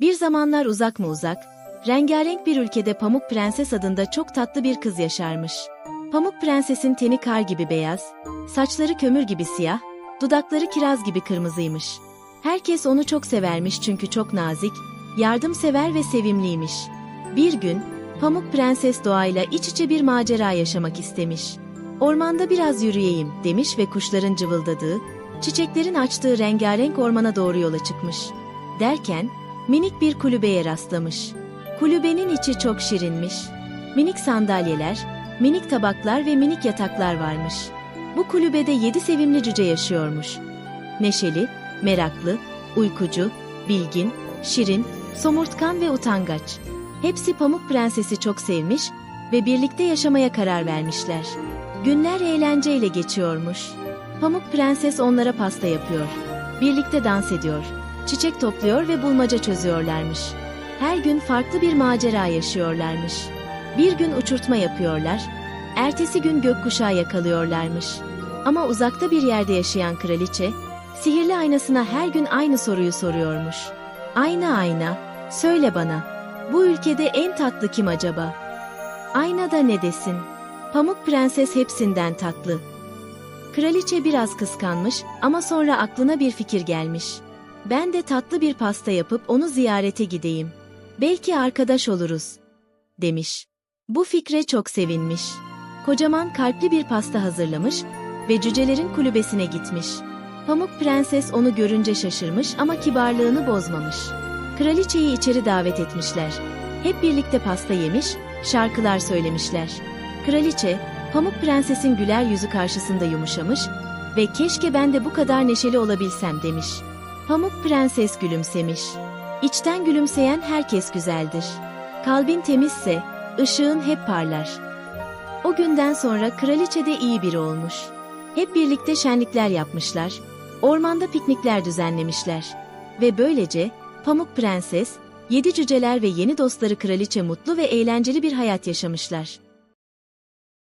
Bir zamanlar uzak mı uzak, rengarenk bir ülkede Pamuk Prenses adında çok tatlı bir kız yaşarmış. Pamuk Prenses'in teni kar gibi beyaz, saçları kömür gibi siyah, dudakları kiraz gibi kırmızıymış. Herkes onu çok severmiş çünkü çok nazik, yardımsever ve sevimliymiş. Bir gün, Pamuk Prenses doğayla iç içe bir macera yaşamak istemiş. Ormanda biraz yürüyeyim demiş ve kuşların cıvıldadığı, çiçeklerin açtığı rengarenk ormana doğru yola çıkmış. Derken, minik bir kulübeye rastlamış. Kulübenin içi çok şirinmiş. Minik sandalyeler, minik tabaklar ve minik yataklar varmış. Bu kulübede yedi sevimli cüce yaşıyormuş. Neşeli, meraklı, uykucu, bilgin, şirin, somurtkan ve utangaç. Hepsi Pamuk Prenses'i çok sevmiş ve birlikte yaşamaya karar vermişler. Günler eğlenceyle geçiyormuş. Pamuk Prenses onlara pasta yapıyor. Birlikte dans ediyor. Çiçek topluyor ve bulmaca çözüyorlarmış. Her gün farklı bir macera yaşıyorlarmış. Bir gün uçurtma yapıyorlar. Ertesi gün gökkuşağı yakalıyorlarmış. Ama uzakta bir yerde yaşayan kraliçe, sihirli aynasına her gün aynı soruyu soruyormuş. Ayna ayna, söyle bana, bu ülkede en tatlı kim acaba? Ayna da ne desin? Pamuk Prenses hepsinden tatlı. Kraliçe biraz kıskanmış ama sonra aklına bir fikir gelmiş. Ben de tatlı bir pasta yapıp onu ziyarete gideyim. Belki arkadaş oluruz, demiş. Bu fikre çok sevinmiş. Kocaman kalpli bir pasta hazırlamış ve cücelerin kulübesine gitmiş. Pamuk Prenses onu görünce şaşırmış ama kibarlığını bozmamış. Kraliçeyi içeri davet etmişler. Hep birlikte pasta yemiş, şarkılar söylemişler. Kraliçe, Pamuk Prenses'in güler yüzü karşısında yumuşamış ve keşke ben de bu kadar neşeli olabilsem demiş. Pamuk Prenses gülümsemiş. İçten gülümseyen herkes güzeldir. Kalbin temizse, ışığın hep parlar. O günden sonra kraliçe de iyi biri olmuş. Hep birlikte şenlikler yapmışlar, ormanda piknikler düzenlemişler. Ve böylece Pamuk Prenses, yedi cüceler ve yeni dostları kraliçe mutlu ve eğlenceli bir hayat yaşamışlar.